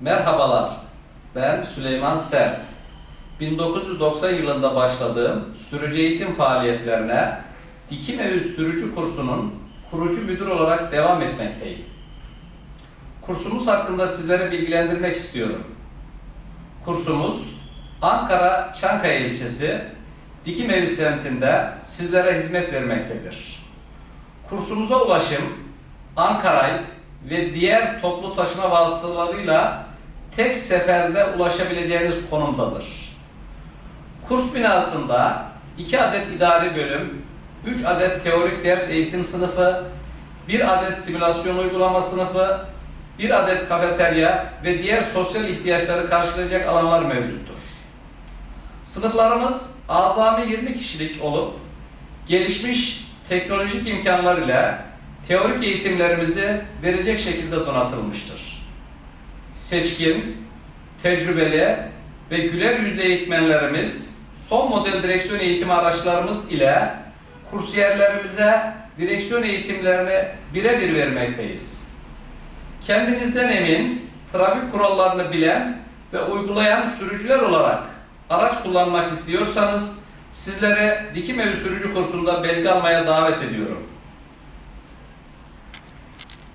Merhabalar, ben Süleyman Sert. 1990 yılında başladığım sürücü eğitim faaliyetlerine Dikim Evi Sürücü Kursu'nun kurucu müdür olarak devam etmekteyim. Kursumuz hakkında sizlere bilgilendirmek istiyorum. Kursumuz Ankara Çankaya ilçesi Dikim Evi semtinde sizlere hizmet vermektedir. Kursumuza ulaşım Ankara ve diğer toplu taşıma vasıtalarıyla tek seferde ulaşabileceğiniz konumdadır. Kurs binasında 2 adet idari bölüm, 3 adet teorik ders eğitim sınıfı, 1 adet simülasyon uygulama sınıfı, 1 adet kafeterya ve diğer sosyal ihtiyaçları karşılayacak alanlar mevcuttur. Sınıflarımız azami 20 kişilik olup gelişmiş teknolojik imkanlar ile teorik eğitimlerimizi verecek şekilde donatılmıştır. Seçkin, tecrübeli ve güler yüzlü eğitmenlerimiz son model direksiyon eğitimi araçlarımız ile kursiyerlerimize direksiyon eğitimlerini birebir vermekteyiz. Kendinizden emin, trafik kurallarını bilen ve uygulayan sürücüler olarak araç kullanmak istiyorsanız sizlere Dikim Evi Sürücü kursunda belge almaya davet ediyorum.